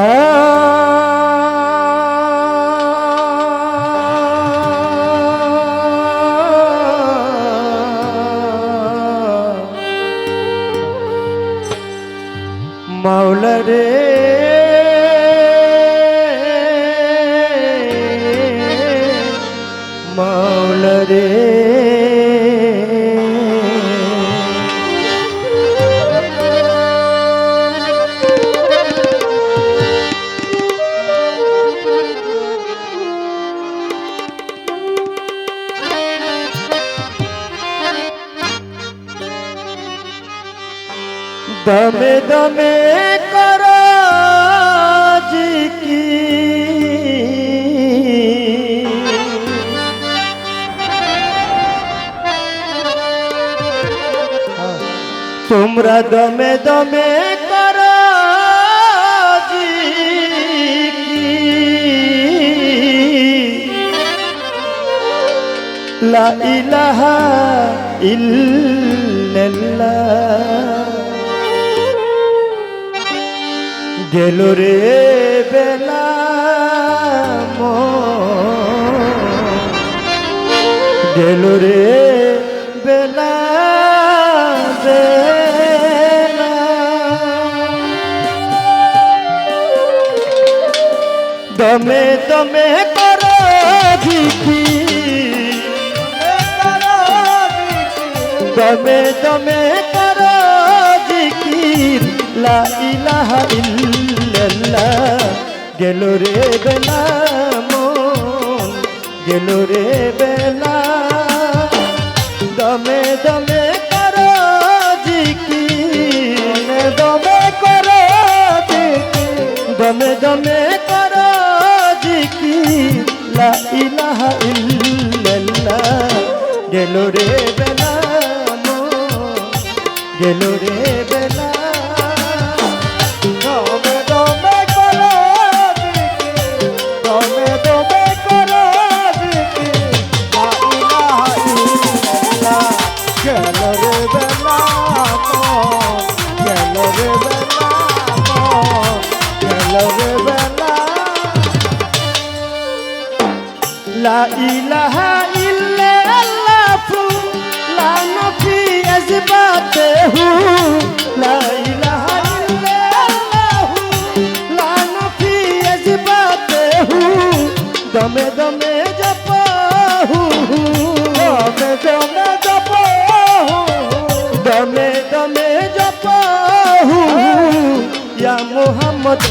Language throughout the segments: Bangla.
Oh. তোমরা দমে দমে গেল রে বেলা গেল রে বেলা বেলা দমে দমে কর ভিকি দমে দমে কর জিকির লা ইলাহা ইল্লাল্লাহ। গেল রে বেলা মন, গেল রে বেলা। দমে দমে কর জিকির দমে কর দমে দমে জিকির লা ইলাহা ইল্লাল্লাহ। গেল রে বেলা গেল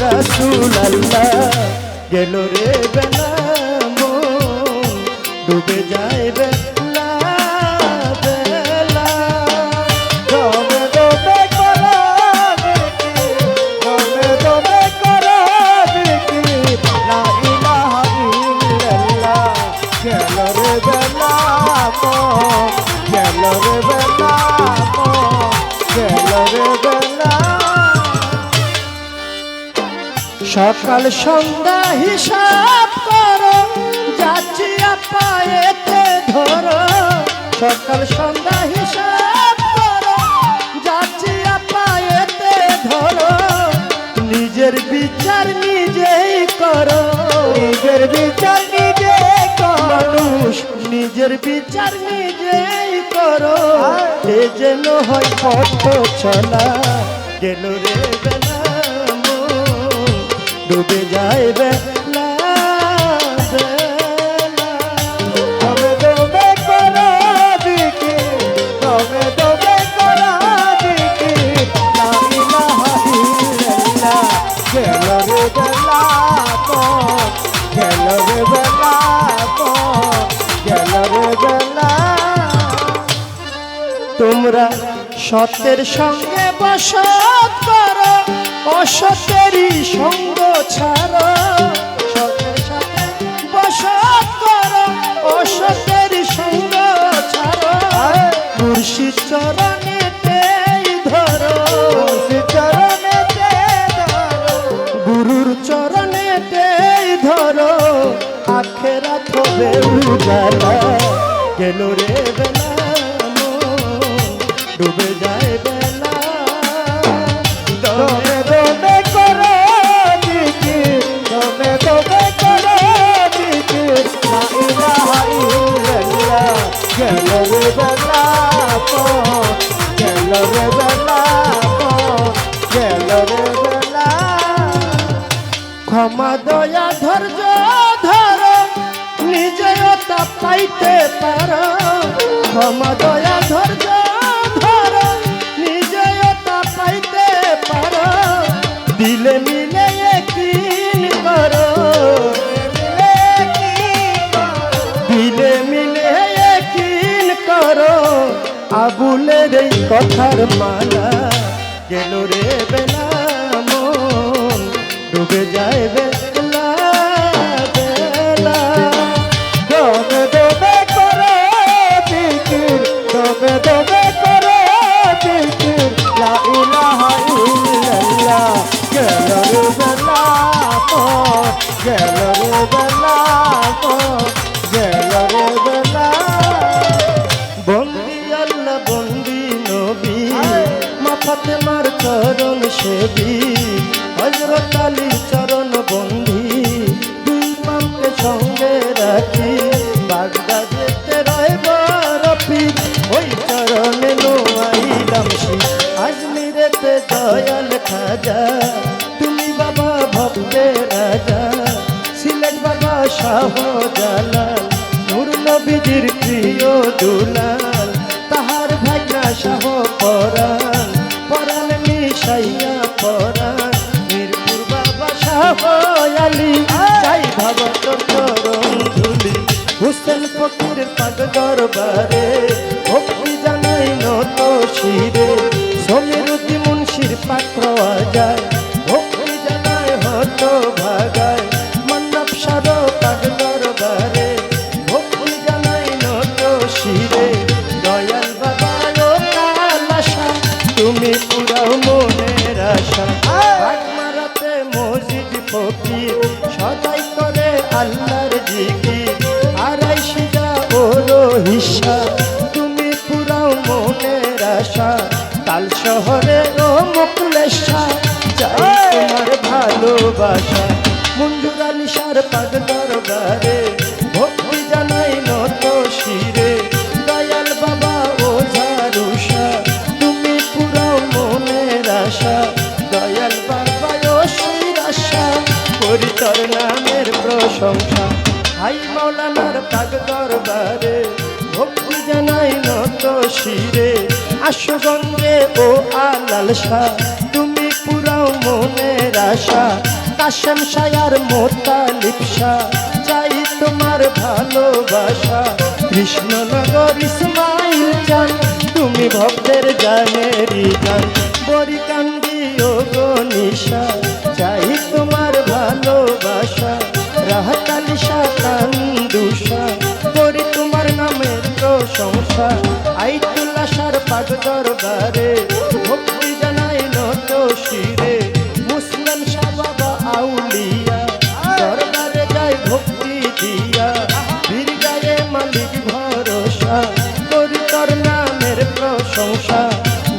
মুহাম্মদ রাসূলুল্লাহ গেল রে বেলা ডুবে যায় বেলা সকাল সন্ধ্যা হিসাব করো যাচ্ছি পায়েতে ধরো। সকাল সন্ধ্যা হিসাব করো যাচ্ছি পায়েতে ধরো। নিজের বিচার নিজেই করো নিজের বিচার নিজে মানুষ নিজের বিচার নিজেই করো। এ যেন হয় পথ চলা গেল রে ডুবে বেলা তোমরা সত্যের সঙ্গে বসত করো অসতেরই সঙ্গ ছাড়ো সত্যের সাথে বসত করো অসতেরই সঙ্গ ছাড়ো। মুর্শিদ চরণেতেই ধরো চরণেতে ধরো। গুরুর চরণেতেই ধরো, আখেরা থবে উজালা। গেল রে ডুবে পাইতে পার ক্ষমা, দয়া, ধৈর্য, ধরো। নিজেও তা পাইতে পারো। দিলে মিলে কিন করো দিলে মিলে কিন করো আবুলের এই কথার মালা গেল রে বেলা ডুবে যায় বেলা খাজা তুমি বাবা ভক্তের রাজা, সিলেট বাবা শাহ জালাল নূর নবীজির প্রিয় দুলাল, তাহার ভাইরা শাহ পরাণ পরাণ মিশাইয়া পরাণ, মিরপুর বাবা শাহ আলী ভাবত চরণ ধুলি হুসেন ফকির পাগ দরবারে, ভক্তি জানাই নত শিরে। হিসা তুমি পুরাও মনের আশা। কাল শহরে ও মুকলেশা চাই তোমার ভালোবাসা। মুন্ডুরা নিশার পাগ দরবারে ভক্তি জানাই নত শিরে। দয়াল বাবা ও ঝারুষা তুমি পুরাও মনের আশা। দয়াল বাবা ও শিরাশা করি তোর নামের প্রশংসা। হাই মৌলানার পাগ দরবারে জানাই নত শিরে। আশুগঞ্জে ও আলাল শাহ, তুমি পুরাও মনের আশা। কাশেম শায়ার মোতালিব শাহ চাই তোমার ভালোবাসা। কৃষ্ণনগর ইসমাইল চান তুমি ভক্তের জানেরি গান। বরিকান্দি ও গনিশা চাই তোমার ভালোবাসা। রাহাতালি প্রশংসা আই তুলাসার পাগ দরবারে, ভক্তি জানাই নত শিরে। মুসলিম শাহ বাবা আউলিয়া, দরবারে যায় ভক্তি দিয়া। বীর গায়ে মালিক ভরসা, করি তোর নামের প্রশংসা।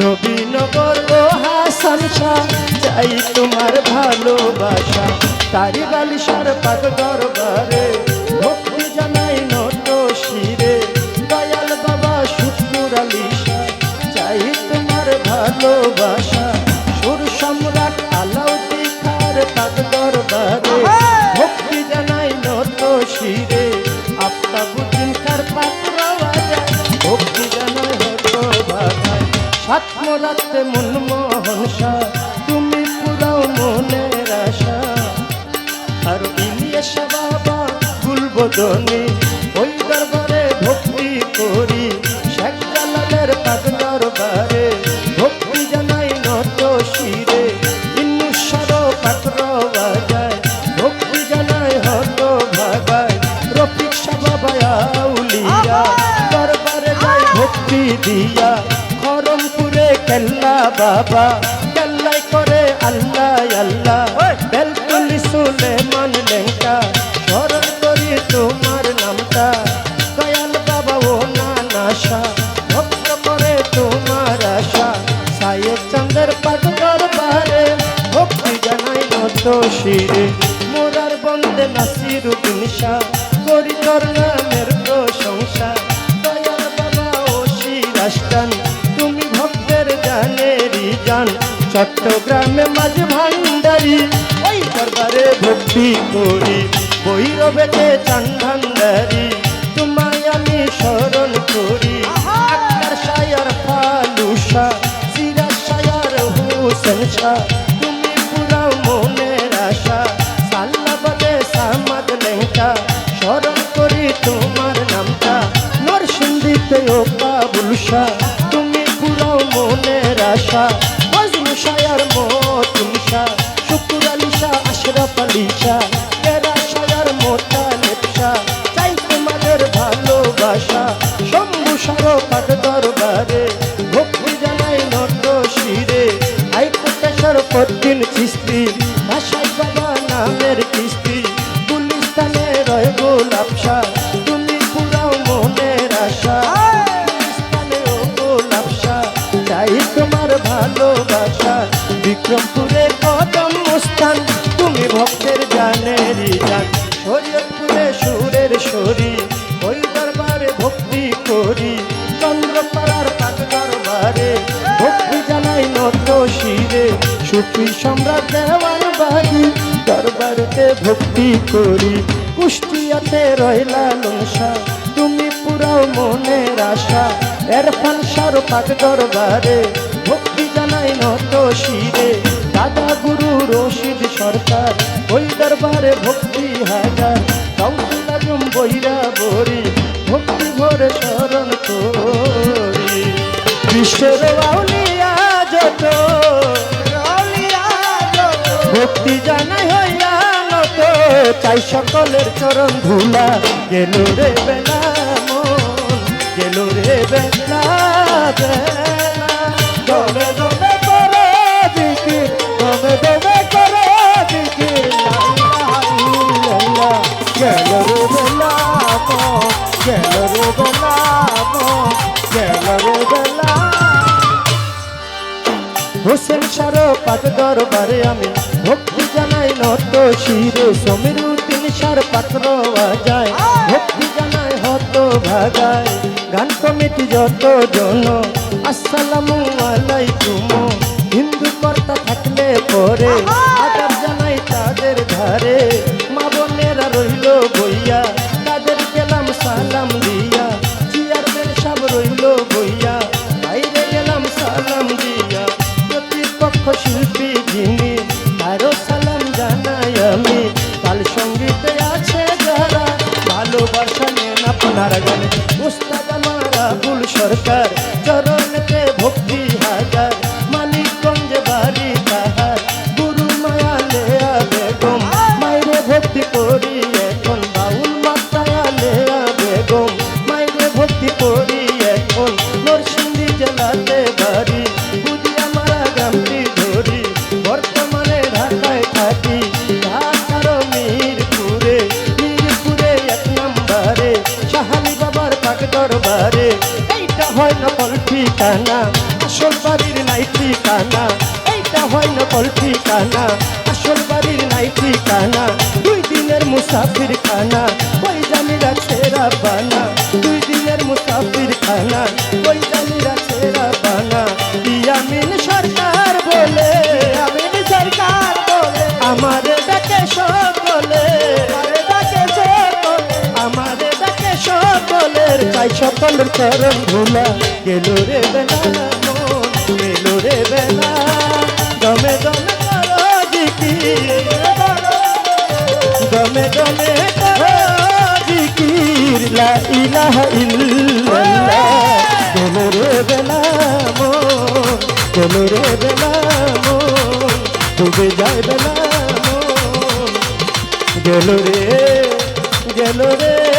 নবীনগর ও হাসান শাহ চাই তোমার ভালোবাসা। তারি বালিশার পাগ দরবারে ভালোবাসা সুর সম্রাট আলাউদ্দিন খার পাগ দরবারে। ভক্তি জানাই নত শিরে আফতাবুদ্দিন কার পাত্র বাজায় ভক্তি জানাই হত বাধায় সাতমরাতে মনমোহন শাহ। তুমি পুরাও মনের আশা। আর ইলিয়াস বাবা গুলবদনে ওই দরবারে ভক্তি করি। শেখ জালালের পাগ দরবারে। কেল্লা বাবা কেল্লাই করে আল্লাহ আল্লাহ। বেলকুলি সুলেমান লেঙ্কা স্মরণ করি তোমার নামটা। দয়াল বাবা ও নানাশা ভক্ত করে তোমার আশা। সায়ের চন্দ্র পাগ দরবারে ভক্তি জানাই নত শিরে। মোরার বন্দে নাসির শাহ করি তোর নামের প্রশংসা। দয়াল বাবা ও শিরাস্তান চট্টগ্রামে মাঝ ভান্ডারি ওই দরবারে ভক্তি করি বৈরবেতে চান ভান্ডারি তোমায় স্মরণ করি। আক্তার শায়ার ফালুসা সিরাজ শায়ার হুসেন শাহ তুমি পুরা মনের আশা সাল্লা বলে সামাদ লেঙ্কা স্মরণ করি তোমার নামটা। নরসিংদীতে ও শাহ তুমি পুরা মনের আশা মজনু শায়ার মতুন শাহ শুকুর আলী শাহ আশরাফ আলী শাহ এরা শায়ার মোতা লেপসা চাই তোমাদের ভালোবাসা। শম্ভু সারো পাঠ দরবারে, ভক্তি জানাই নত শিরে। হাইকোটেশ্বর পদ্দিন চিস্তি ভাষাই বাবা নামের কিস্তি। গুলিস্তানে রয় গোলাপসা তুমি বিক্রমপুরে কদম মুস্তান তুমি ভক্তের জানেরই জান শরীয়তপুরে সুরের শরী ওই দরবারে ভক্তি করি। চন্দ্রপাড়ার পাক দরবারে ভক্তি জানাই নত শিরে। সুফি সম্রাট দেওয়ান বাড়ি দরবারেতে ভক্তি করি। কুষ্টিয়াতে রয়লা লংসা, তুমি পুরাও মনের আশা। এরফান সার পাক দরবারে ভক্তি জানাই নত শিরে। দাদা গুরু রশিদ সরকার, ওই দরবারে ভক্তি হাজার। কাউন্সিল আজম বৈরা, ভক্তি ভরে স্মরণ করি। বিশ্বের আউলিয়া যত ভক্তি জানাই হইয়া নত, চাই সকলের চরণ ধুলা। গেল রে বেলা গেল রে বেলা বেলা। করে জিকির দমে দমে করে জিকির। গেল রে বেলা মন গেল রে বেলা মন গেল রে বেলা হোসেন সার পাক দরবারে আমি ভক্তি জানাই নত শিরে সমীর উদ্দিন সার পাত্র যায় ভক্তি জানাই হত ভাগায় গান কমিটি যত জন আসসালামু আলাইকুম হিন্দু কর্তা থাকলে পরে আদাব জানাই তাদের ধারে মা বোনেরা রইল বইয়া, তাদের গেলাম সালাম দিয়া। চেয়ারম্যান সব রইল বইয়া, বাইরে গেলাম সালাম দিয়া। প্রতিপক্ষ শিল্পী যিনি, তারও সালাম জানাই আমি। কাল সঙ্গীতে আছে যারা, ভালোবাসা নেন আপনার গানে। উস্তাদ আমার আবুল সরকার চরণেতে ভক্তি করি এখন নরসিংদী জেলাতে বাড়ি বুঝি আমার গ্রামটি ধরি। বর্তমানে ঢাকায় থাকি, ঢাকার মিরপুরে। মিরপুরে এক নম্বরে শাহালি বাবার পাক দরবারে। এইটা হয় নকল ঠিকানা, আসল বাড়ির নাই ঠিকানা। এইটা হয় নকল ঠিকানা, আসল বাড়ির নাই ঠিকানা। দুই দিনের মুসাফির খানা ওই জামিরা ছেড়া বানা। দুই দিনের মুসাফির খানা ওই জামিরা ছেড়া বানা। ইয়ামিন সরকার বলে আমিন সরকার বলে, আমার ডাকে সকলে ডাকে সকলে আমারে ডাকে সকলের চাই সকলের চরণ ধুলা, গেল রে বেলা গেল রে বেলা। দমে দমে করো জিকির, দমে দমে করো জিকির লা ইলাহা ইল্লাল্লাহ। তোমরে রে তোমরে রে ডুবে যায় বেলা গেল রে গেল রে।